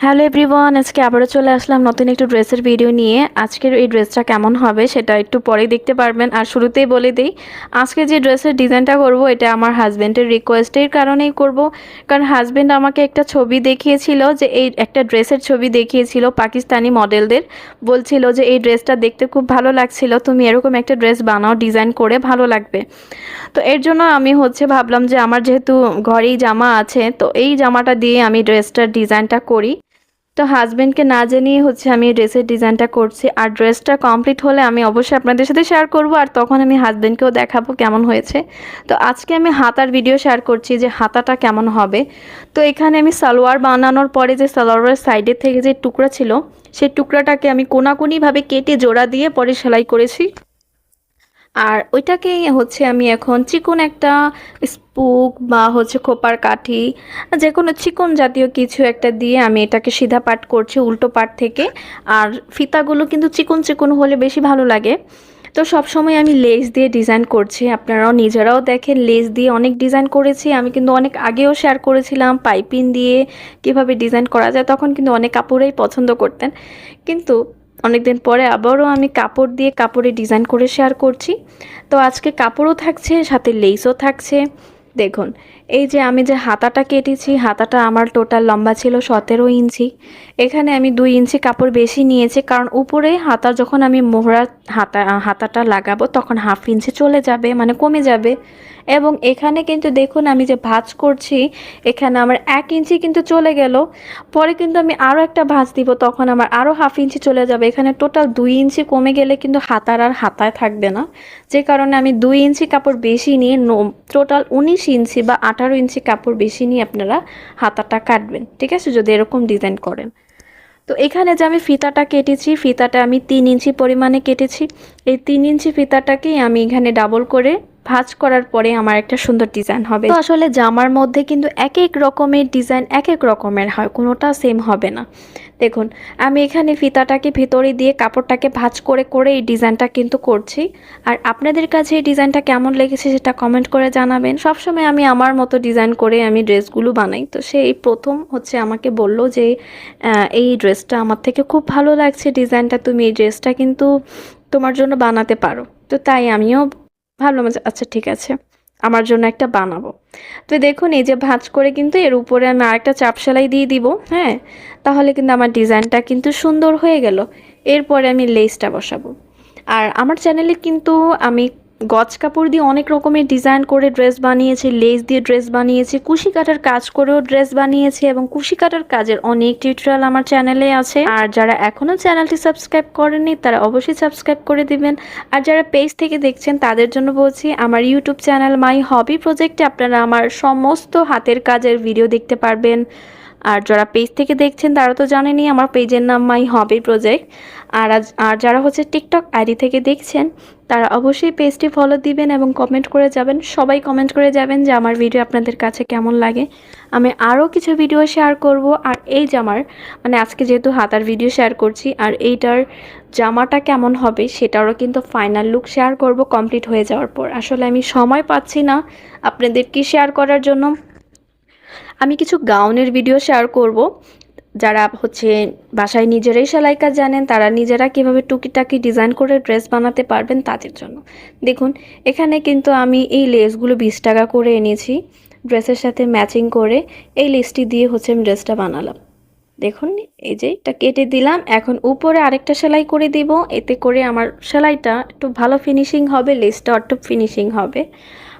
Hello everyone, আজকে আবারও চলে আসলাম নতুন একটু ড্রেসের ভিডিও নিয়ে। আজকের এই ড্রেসটা কেমন হবে সেটা একটু পরেই দেখতে পারবেন। আর শুরুতেই বলে দিই, আজকে যে ড্রেসের ডিজাইনটা করব এটা আমার হাজব্যান্ডের রিকোয়েস্টের কারণেই করব। কারণ হাজব্যান্ড আমাকে একটা ছবি দেখিয়েছিল যে এই একটা ড্রেসের ছবি দেখিয়েছিল পাকিস্তানি মডেলদের। বলছিল যে এই ড্রেসটা দেখতে খুব ভালো লাগছিল, তুমি এরকম একটা ড্রেস বানাও, ডিজাইন করে ভালো লাগবে। তো এর জন্য আমি হচ্ছে ভাবলাম যে আমার যেহেতু ঘরেই জামা আছে, তো এই জামাটা দিয়ে আমি ড্রেসটার ডিজাইনটা করি। তো হাজব্যান্ডকে না জানিয়ে হচ্ছে আমি ড্রেসের ডিজাইনটা করছি। আর ড্রেসটা কমপ্লিট হলে আমি অবশ্যই আপনাদের সাথে শেয়ার করব। আর তখন আমি হাজবেন্ডকেও দেখাবো কেমন হয়েছে। তো আজকে আমি হাতার ভিডিও শেয়ার করছি যে হাতাটা কেমন হবে। তো এখানে আমি সালোয়ার বানানোর পরে যে সালোয়ারের সাইডের থেকে যে টুকরা ছিল, সেই টুকরাটাকে আমি কোনাকুনিভাবে কেটে জোড়া দিয়ে পরে সেলাই করেছি। আর ওইটাকে হচ্ছে আমি এখন চিকন একটা স্পুক বা হচ্ছে খোপার কাঠি যে কোনো চিকন জাতীয় কিছু একটা দিয়ে আমি এটাকে সিধা পাট করছি উল্টো পাট থেকে। আর ফিতাগুলো কিন্তু চিকন চিকন হলে বেশি ভালো লাগে। তো সব সময় আমি লেস দিয়ে ডিজাইন করছি। আপনারাও নিজেরাও দেখেন, লেস দিয়ে অনেক ডিজাইন করেছি। আমি কিন্তু অনেক আগেও শেয়ার করেছিলাম, পাইপিং দিয়ে কীভাবে ডিজাইন করা যায়, তখন কিন্তু অনেক কাপড়েই পছন্দ করতেন। কিন্তু অনেকদিন পরে আবারও আমি কাপড় দিয়ে কাপড়ে ডিজাইন করে শেয়ার করছি। তো আজকে কাপড়ও থাকছে, সাথে লেসও থাকছে। দেখুন, এই যে আমি যে হাতাটা কেটেছি, হাতাটা আমার টোটাল লম্বা ছিল সতেরো ইঞ্চি। এখানে আমি দুই ইঞ্চি কাপড় বেশি নিয়েছি, কারণ উপরে হাতা যখন আমি মোহরা হাতা, হাতাটা লাগাবো, তখন হাফ ইঞ্চি চলে যাবে মানে কমে যাবে। এবং এখানে কিন্তু দেখুন, আমি যে ভাঁজ করছি, এখানে আমার এক ইঞ্চি কিন্তু চলে গেল। পরে কিন্তু আমি আরও একটা ভাঁজ দিব, তখন আমার আরও হাফ ইঞ্চি চলে যাবে। এখানে টোটাল দুই ইঞ্চি কমে গেলে কিন্তু হাতার আর হাতায় থাকবে না। যে কারণে আমি দুই ইঞ্চি কাপড় বেশি নিয়ে টোটাল উনিশ ইঞ্চি বা আঠারো ইঞ্চি কাপড় বেশি নিয়ে আপনারা হাতাটা কাটবেন, ঠিক আছে? যদি এরকম ডিজাইন করেন। তো এখানে যে আমি ফিতাটা কেটেছি, ফিতাটা আমি তিন ইঞ্চি পরিমাণে কেটেছি। এই তিন ইঞ্চি ফিতাটাকেই আমি এখানে ডাবল করে ভাঁজ করার পরে আমার একটা সুন্দর ডিজাইন হবে। তো আসলে জামার মধ্যে কিন্তু এক এক রকমের ডিজাইন এক এক রকমের হয়, কোনোটা সেম হবে না। দেখুন, আমি এখানে ফিতাটাকে ভিতরে দিয়ে কাপড়টাকে ভাঁজ করে করে এই ডিজাইনটা কিন্তু করছি। আর আপনাদের কাছে এই ডিজাইনটা কেমন লেগেছে সেটা কমেন্ট করে জানাবেন। সবসময় আমি আমার মতো ডিজাইন করে আমি ড্রেসগুলো বানাই। তো সেই প্রথম হচ্ছে আমাকে বলল যে এই ড্রেসটা আমার থেকে খুব ভালো লাগছে। ডিজাইনটা তুমি এই ড্রেসটা কিন্তু তোমার জন্য বানাতে পারো। তো তাই আমিও ভাবলাম যে আচ্ছা ঠিক আছে, আমার জন্য একটা বানাবো। তো দেখুন, এই যে ভাঁজ করে কিন্তু এর উপরে আমি আরেকটা চাপ সেলাই দিয়ে দিব হ্যাঁ? তাহলে কিন্তু আমার ডিজাইনটা কিন্তু সুন্দর হয়ে গেল। এরপরে আমি লেসটা বসাবো। আর আমার চ্যানেলে কিন্তু আমি গজ কাপড় দিয়ে অনেক রকমের ডিজাইন করে ড্রেস বানিয়েছে লেস দিয়ে ড্রেস বানিয়েছে, কুশি কাটার কাজ করেও ড্রেস বানিয়েছে এবং কুশি কাটার কাজের অনেক টিউটোরিয়াল আমার চ্যানেলে আছে। আর যারা এখনও চ্যানেলটি সাবস্ক্রাইব করেনি তারা অবশ্যই সাবস্ক্রাইব করে দিবেন। আর যারা পেজ থেকে দেখছেন, তাদের জন্য বলছি, আমার ইউটিউব চ্যানেল মাই হবি প্রজেক্টে আপনারা আমার সমস্ত হাতের কাজের ভিডিও দেখতে পারবেন। আর যারা পেজ থেকে দেখছেন, তারা তো জানেনই আমার পেজের নাম মাই হবি প্রজেক্ট আর আর যারা হচ্ছে টিকটক আইডি থেকে দেখছেন, তারা অবশ্যই পেজটি ফলো দিবেন এবং কমেন্ট করে যাবেন। সবাই কমেন্ট করে যাবেন যে আমার ভিডিও আপনাদের কাছে কেমন লাগে। আমি আরও কিছু ভিডিও শেয়ার করব। আর এই জামার মানে আজকে যেহেতু হাতার ভিডিও শেয়ার করছি, আর এইটার জামাটা কেমন হবে, সেটারও কিন্তু ফাইনাল লুক শেয়ার করব কমপ্লিট হয়ে যাওয়ার পর। আসলে আমি সময় পাচ্ছি না আপনাদের কি শেয়ার করার জন্য। আমি কিছু গাউনের ভিডিও শেয়ার করব। যারা হচ্ছে বাসায় নিজেরাই সেলাই কাজ জানেন, তারা নিজেরা কীভাবে টুকিটাকি ডিজাইন করে ড্রেস বানাতে পারবেন তাদের জন্য। দেখুন, এখানে কিন্তু আমি এই লেসগুলো বিশ টাকা করে এনেছি ড্রেসের সাথে ম্যাচিং করে এই লেসটি দিয়ে হচ্ছে আমি ড্রেসটা বানালাম। দেখুন, এই যে এটা কেটে দিলাম, এখন উপরে আরেকটা সেলাই করে দিব, এতে করে আমার সেলাইটা একটু ভালো ফিনিশিং হবে লেসটা একটু ফিনিশিং হবে।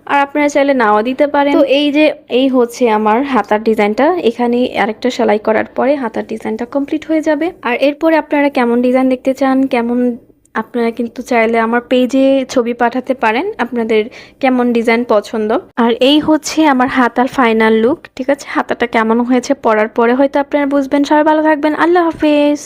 আর আপনারা চাইলে নাও দিতে পারেন। তো এই যে, এই হচ্ছে আমার হাতার ডিজাইনটা। এখানে আরেকটা সেলাই করার পরে হাতার ডিজাইনটা কমপ্লিট হয়ে যাবে। আর এরপরে আপনারা কেমন ডিজাইন দেখতে চান, কেমন আপনারা কিন্তু চাইলে আমার পেজে ছবি পাঠাতে পারেন, আপনাদের কেমন ডিজাইন পছন্দ। আর এই হচ্ছে আমার হাতার ফাইনাল লুক ঠিক আছে? হাতাটা কেমন হয়েছে পরার পরে হয়তো আপনারা বুঝবেন। সবাই ভালো থাকবেন। আল্লাহ হাফেজ।